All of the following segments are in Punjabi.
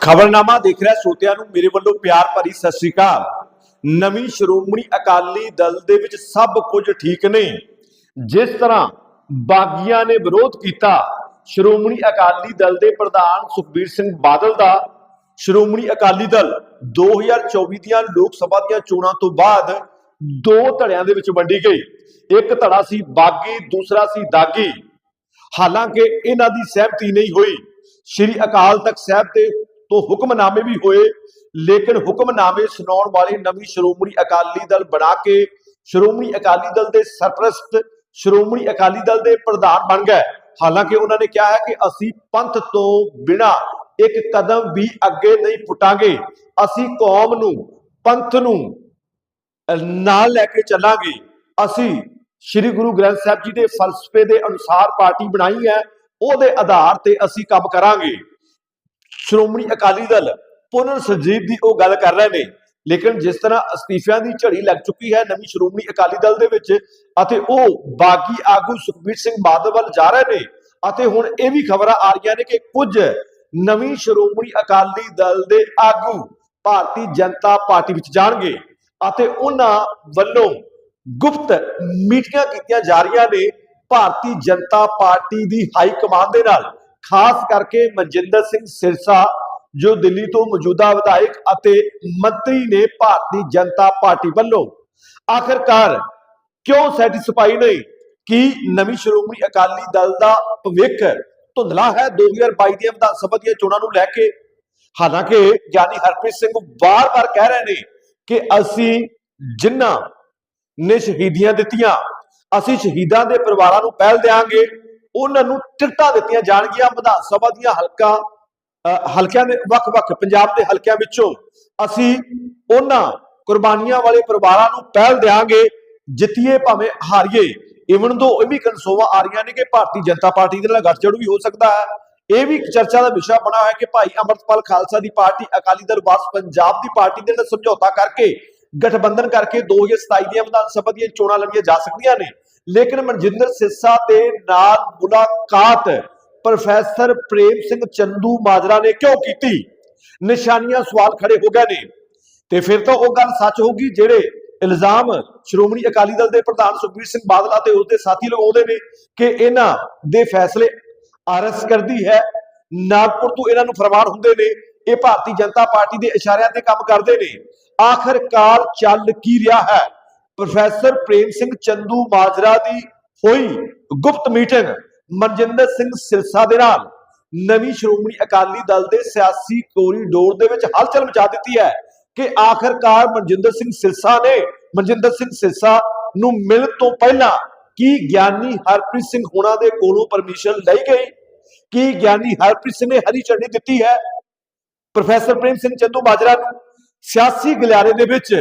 ਖਬਰਨਾਮਾ ਦੇਖ ਰਿਹਾ ਸੋਤਿਆਂ ਨੂੰ, ਮੇਰੇ ਵੱਲੋਂ ਪਿਆਰ ਭਰੀ ਸਤਿ ਸ੍ਰੀ ਅਕਾਲ। ਨਵੀਂ ਸ਼੍ਰੋਮਣੀ ਅਕਾਲੀ ਦਲ ਦੇ ਵਿੱਚ ਸਭ ਕੁਝ ਠੀਕ ਨੇ। ਜਿਸ ਤਰ੍ਹਾਂ ਬਾਗੀਆਂ ਨੇ ਵਿਰੋਧ ਕੀਤਾ, ਸ਼੍ਰੋਮਣੀ ਅਕਾਲੀ ਦਲ ਦੇ ਪ੍ਰਧਾਨ ਸੁਖਬੀਰ ਸਿੰਘ ਬਾਦਲ ਦਾ, ਸ਼੍ਰੋਮਣੀ ਅਕਾਲੀ ਦਲ 2024 ਦੀਆਂ ਲੋਕ ਸਭਾ ਦੀਆਂ ਚੋਣਾਂ ਤੋਂ ਬਾਅਦ ਦੋ ਧੜਿਆਂ ਦੇ ਵਿੱਚ ਵੰਡੀ ਗਈ। ਇੱਕ ਧੜਾ ਸੀ ਬਾਗੀ, ਦੂਸਰਾ ਸੀ ਦਾਗੀ। ਹਾਲਾਂਕਿ ਇਹਨਾਂ ਦੀ ਸਹਿਮਤੀ ਨਹੀਂ ਹੋਈ। ਸ਼੍ਰੀ ਅਕਾਲ ਤਖਤ ਸਾਹਿਬ ਤੇ ਤੋਂ ਹੁਕਮਨਾਮੇ ਵੀ ਹੋਏ, ਲੇਕਿਨ ਹੁਕਮਨਾਮੇ ਸੁਣਾਉਣ ਵਾਲੇ ਨਵੀਂ ਸ਼੍ਰੋਮਣੀ ਅਕਾਲੀ ਦਲ ਬਣਾ ਕੇ ਸ਼੍ਰੋਮਣੀ ਅਕਾਲੀ ਦਲ ਦੇ ਸਰਪ੍ਰਸਤ, ਸ਼੍ਰੋਮਣੀ ਅਕਾਲੀ ਦਲ ਦੇ ਪ੍ਰਧਾਨ ਬਣ ਗਏ। ਹਾਲਾਂਕਿ ਉਹਨਾਂ ਨੇ ਕਿਹਾ ਹੈ ਕਿ ਅਸੀਂ ਪੰਥ ਤੋਂ ਬਿਨਾ ਇੱਕ ਕਦਮ ਵੀ ਅੱਗੇ ਨਹੀਂ ਪੁੱਟਾਂਗੇ। ਅਸੀਂ ਕੌਮ ਨੂੰ, ਪੰਥ ਨੂੰ ਨਾਲ ਲੈ ਕੇ ਚੱਲਾਂਗੇ। ਅਸੀਂ ਸ੍ਰੀ ਗੁਰੂ ਗ੍ਰੰਥ ਸਾਹਿਬ ਜੀ ਦੇ ਫਲਸਫੇ ਦੇ ਅਨੁਸਾਰ ਪਾਰਟੀ ਬਣਾਈ ਹੈ, ਉਹਦੇ ਆਧਾਰ ਤੇ ਅਸੀਂ ਕੰਮ ਕਰਾਂਗੇ। ਸ਼੍ਰੋਮਣੀ ਅਕਾਲੀ ਦਲ ਪੁਨਰ ਸਰਜੀਤ ਦੀ ਉਹ ਗੱਲ ਕਰ ਰਹੇ ਨੇ। ਲੇਕਿਨ ਜਿਸ ਤਰ੍ਹਾਂ ਅਸਤੀਫਿਆਂ ਦੀ ਝੜੀ ਲੱਗ ਚੁੱਕੀ ਹੈ ਨਵੀਂ ਸ਼੍ਰੋਮਣੀ ਅਕਾਲੀ ਦਲ ਦੇ ਵਿੱਚ, ਅਤੇ ਉਹ ਬਾਗੀ ਆਗੂ ਸੁਖਬੀਰ ਸਿੰਘ ਬਾਦਲ ਵੱਲ ਜਾ ਰਹੇ ਨੇ, ਅਤੇ ਹੁਣ ਇਹ ਵੀ ਖਬਰਾਂ ਆ ਰਹੀਆਂ ਨੇ ਕਿ ਕੁਝ ਨਵੀਂ ਸ਼੍ਰੋਮਣੀ ਅਕਾਲੀ ਦਲ ਦੇ ਆਗੂ ਭਾਰਤੀ ਜਨਤਾ ਪਾਰਟੀ ਵਿੱਚ ਜਾਣਗੇ, ਅਤੇ ਉਹਨਾਂ ਵੱਲੋਂ ਗੁਪਤ ਮੀਟਿੰਗਾਂ ਕੀਤੀਆਂ ਜਾ ਰਹੀਆਂ ਨੇ ਭਾਰਤੀ ਜਨਤਾ ਪਾਰਟੀ ਦੀ ਹਾਈ ਕਮਾਂਡ ਦੇ ਨਾਲ। ਖਾਸ ਕਰਕੇ ਮਨਜਿੰਦਰ ਸਿੰਘ ਸਿਰਸਾ, ਜੋ ਦਿੱਲੀ ਤੋਂ ਮੌਜੂਦਾ ਵਿਧਾਇਕ ਅਤੇ ਮੰਤਰੀ ਨੇ ਭਾਰਤੀ ਜਨਤਾ ਪਾਰਟੀ ਵੱਲੋਂ ਆਖਰਕਾਰ ਕਿਉਂ ਸੈਟੀਸਫਾਈ ਨਹੀਂ ਕਿ ਨਵੀਂ ਸ਼੍ਰੋਮਣੀ ਅਕਾਲੀ ਦਲ ਦਾ ਭਵਿੱਖ ਧੁੰਦਲਾ ਹੈ 2022 ਦੀਆਂ ਵਿਧਾਨ ਸਭਾ ਦੀਆਂ ਚੋਣਾਂ ਨੂੰ ਲੈ ਕੇ? ਹਾਲਾਂਕਿ ਗਿਆਨੀ ਹਰਪ੍ਰੀਤ ਸਿੰਘ ਵਾਰ-ਵਾਰ ਕਹਿ ਰਹੇ ਨੇ ਕਿ ਅਸੀਂ ਜਿਨ੍ਹਾਂ ਨੇ ਸ਼ਹੀਦੀਆਂ ਦਿੱਤੀਆਂ, ਅਸੀਂ ਸ਼ਹੀਦਾਂ ਦੇ ਪਰਿਵਾਰਾਂ ਨੂੰ ਪਹਿਲ ਦੇਾਂਗੇ ਉਹਨਾਂ ਨੂੰ ਟਿਕਟਾਂ ਦਿੱਤੀਆਂ ਜਾਣਗੀਆਂ ਵਿਧਾਨ ਸਭਾ ਦੀਆਂ ਹਲਕਾ ਅ, ਹਲਕਿਆਂ ਦੇ ਵੱਖ-ਵੱਖ ਪੰਜਾਬ ਦੇ ਹਲਕਿਆਂ ਵਿੱਚੋਂ। ਅਸੀਂ ਉਹਨਾਂ ਕੁਰਬਾਨੀਆਂ ਵਾਲੇ ਪਰਿਵਾਰਾਂ ਨੂੰ ਪਹਿਲ ਦੇਾਂਗੇ ਜਿੱਤੀਏ ਭਾਵੇਂ ਹਾਰੀਏ। ਇਵਨ ਦੋ ਇਹ ਵੀ ਕਨਸੋਵਾ ਆ ਰਹੀਆਂ ਨੇ ਕਿ ਭਾਰਤੀ ਜਨਤਾ ਪਾਰਟੀ ਦੇ ਨਾਲ ਗੱਠਜੋੜ ਵੀ ਹੋ ਸਕਦਾ ਹੈ। ਇਹ ਵੀ ਇੱਕ ਚਰਚਾ ਦਾ ਵਿਸ਼ਾ ਬਣਾ ਹੋਇਆ ਕਿ ਭਾਈ ਅਮਰਤਪਾਲ ਖਾਲਸਾ ਦੀ ਪਾਰਟੀ ਅਕਾਲੀ ਦਲ ਵਾਸ ਪੰਜਾਬ ਦੀ ਪਾਰਟੀ ਦੇ ਨਾਲ ਸਮਝੌਤਾ ਕਰਕੇ ਗਠਬੰਧਨ ਕਰਕੇ 2027 ਦੀਆਂ ਵਿਧਾਨ ਸਭਾ ਦੀਆਂ ਚੋਣਾਂ ਲੜੀਆਂ ਜਾ ਸਕਦੀਆਂ ਨੇ। ਲੇਕਿਨ ਮਨਜਿੰਦਰ ਸਿੱਸਾ ਦੇ ਨਾਲ ਮੁਲਾਕਾਤ ਪ੍ਰੋਫੈਸਰ ਪ੍ਰੇਮ ਸਿੰਘ ਚੰਦੂ ਮਾਜਰਾ ਨੇ ਕਿਉਂ ਕੀਤੀ? ਨਿਸ਼ਾਨੀਆਂ ਸਵਾਲ ਖੜੇ ਹੋ ਗਏ ਨੇ। ਤੇ ਫਿਰ ਤਾਂ ਉਹ ਗੱਲ ਸੱਚ ਹੋਊਗੀ, ਜਿਹੜੇ ਇਲਜ਼ਾਮ ਸ਼੍ਰੋਮਣੀ ਅਕਾਲੀ ਦਲ ਦੇ ਪ੍ਰਧਾਨ ਸੁਖਬੀਰ ਸਿੰਘ ਬਾਦਲ ਅਤੇ ਉਸ ਦੇ ਸਾਥੀ ਲਗਾਉਂਦੇ ਨੇ ਕਿ ਇਹਨਾਂ ਦੇ ਫੈਸਲੇ ਆਰਐਸ ਕਰਦੀ ਹੈ, ਨਾਗਪੁਰ ਤੋਂ ਇਹਨਾਂ ਨੂੰ ਫਰਮਾਨ ਹੁੰਦੇ ਨੇ, ਇਹ ਭਾਰਤੀ ਜਨਤਾ ਪਾਰਟੀ ਦੇ ਇਸ਼ਾਰਿਆਂ ਤੇ ਕੰਮ ਕਰਦੇ ਨੇ। ਆਖਰਕਾਰ ਚੱਲ ਕੀ ਰਿਹਾ ਹੈ? ਪ੍ਰੋਫੈਸਰ ਪ੍ਰੇਮ ਸਿੰਘ ਚੰਦੂ ਮਾਜਰਾ ਦੀ ਹੋਈ ਗੁਪਤ ਮੀਟਿੰਗ ਮਨਜਿੰਦਰ ਸਿੰਘ ਸਿਰਸਾ ਦੇ ਨਾਲ। ਨਵੀਂ ਸ਼੍ਰੋਮਣੀ ਅਕਾਲੀ ਦਲ ਦੇ ਸਿਆਸੀ ਕੋਰੀਡੋਰ ਦੇ ਵਿੱਚ ਹਲਚਲ ਮਚਾ ਦਿੱਤੀ ਹੈ ਕਿ ਆਖਰਕਾਰ ਮਨਜਿੰਦਰ ਸਿੰਘ ਸਿਰਸਾ ਨੇ, ਮਨਜਿੰਦਰ ਸਿੰਘ ਸਿਰਸਾ ਨੂੰ ਮਿਲਣ ਤੋਂ ਪਹਿਲਾਂ ਕੀ ਗਿਆਨੀ ਹਰਪ੍ਰੀਤ ਸਿੰਘ ਹੋਣਾ ਦੇ ਕੋਲੋਂ ਪਰਮਿਸ਼ਨ ਲਈ ਗਈ? ਕੀ ਗਿਆਨੀ ਹਰਪ੍ਰੀਤ ਸਿੰਘ ਨੇ ਹਰੀ ਝੰਡੀ ਦਿੱਤੀ ਹੈ? ਪ੍ਰੋਫੈਸਰ ਪ੍ਰੇਮ ਸਿੰਘ ਚੰਦੂ ਮਾਜਰਾ ਨੂੰ ਸਿਆਸੀ ਗਲਿਆਰੇ ਦੇ ਵਿੱਚ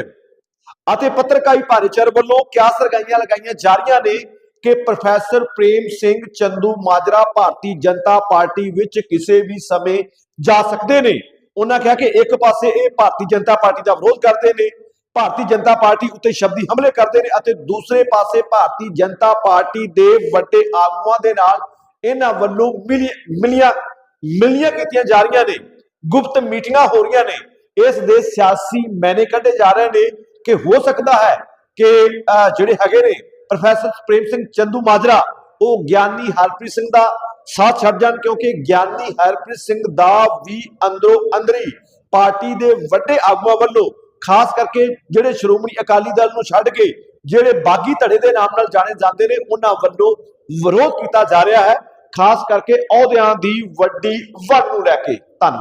ਅਤੇ ਪੱਤਰਕਾਰੀ ਭਾਈਚਾਰੇ ਵੱਲੋਂ ਕਿਆ ਸਰਗਾਈਆਂ ਲਗਾਈਆਂ ਜਾ ਰਹੀਆਂ ਨੇ ਕਿ ਪ੍ਰੋਫੈਸਰ ਪ੍ਰੇਮ ਸਿੰਘ ਚੰਦੂ ਮਾਜਰਾ ਭਾਰਤੀ ਜਨਤਾ ਪਾਰਟੀ ਵਿੱਚ ਕਿਸੇ ਵੀ ਸਮੇਂ ਜਾ ਸਕਦੇ ਨੇ? ਉਹਨਾਂ ਕਿਹਾ ਕਿ ਇੱਕ ਪਾਸੇ ਇਹ ਭਾਰਤੀ ਜਨਤਾ ਪਾਰਟੀ ਦਾ ਵਿਰੋਧ ਕਰਦੇ ਨੇ, ਭਾਰਤੀ ਜਨਤਾ ਪਾਰਟੀ ਉੱਤੇ ਸ਼ਬਦੀ ਹਮਲੇ ਕਰਦੇ ਨੇ ਅਤੇ ਦੂਸਰੇ ਪਾਸੇ ਭਾਰਤੀ ਜਨਤਾ ਪਾਰਟੀ ਦੇ ਵੱਡੇ ਆਗੂਆਂ ਦੇ ਨਾਲ ਇਹਨਾਂ ਵੱਲੋਂ ਮਿਲੀ- ਮਿਲੀਆਂ ਮਿਲੀਆਂ ਕੀਤੀਆਂ ਜਾ ਰਹੀਆਂ ਨੇ। ਗੁਪਤ ਮੀਟਿੰਗਾਂ ਹੋ ਰਹੀਆਂ ਨੇ। ਇਸ ਦੇ ਸਿਆਸੀ ਮੈਨੇ ਕੱਢੇ ਜਾ ਰਹੇ ਨੇ। ਕਿ ਹੋ ਸਕਦਾ ਹੈ ਕਿ ਜਿਹੜੇ ਹੈਗੇ ਨੇ ਪ੍ਰੋਫੈਸਰ ਪ੍ਰੇਮ ਸਿੰਘ ਚੰਦੂ ਮਾਜਰਾ, ਉਹ ਗਿਆਨੀ ਹਰਪ੍ਰੀਤ ਸਿੰਘ ਦਾ ਸਾਥ ਛੱਡ ਜਾਣ ਕਿਉਂਕਿ ਗਿਆਨੀ ਹਰਪ੍ਰੀਤ ਸਿੰਘ ਦਾ ਵੀ ਅੰਦਰੋਂ ਅੰਦਰੀ ਪਾਰਟੀ ਦੇ ਵੱਡੇ ਆਗੂਆਂ ਵੱਲੋਂ ਖਾਸ ਕਰਕੇ ਜਿਹੜੇ ਸ਼੍ਰੋਮਣੀ ਅਕਾਲੀ ਦਲ ਨੂੰ ਛੱਡ ਕੇ ਜਿਹੜੇ ਬਾਗੀ ਧੜੇ ਦੇ ਨਾਮ ਨਾਲ ਜਾਣੇ ਜਾਂਦੇ ਨੇ, ਉਹਨਾਂ ਵੱਲੋਂ ਵਿਰੋਧ ਕੀਤਾ ਜਾ ਰਿਹਾ ਹੈ, ਖਾਸ ਕਰਕੇ ਅਹੁਦਿਆਂ ਦੀ ਵੱਡੀ ਵੰਡ ਨੂੰ ਲੈ ਕੇ। ਧੰਨਵਾਦ।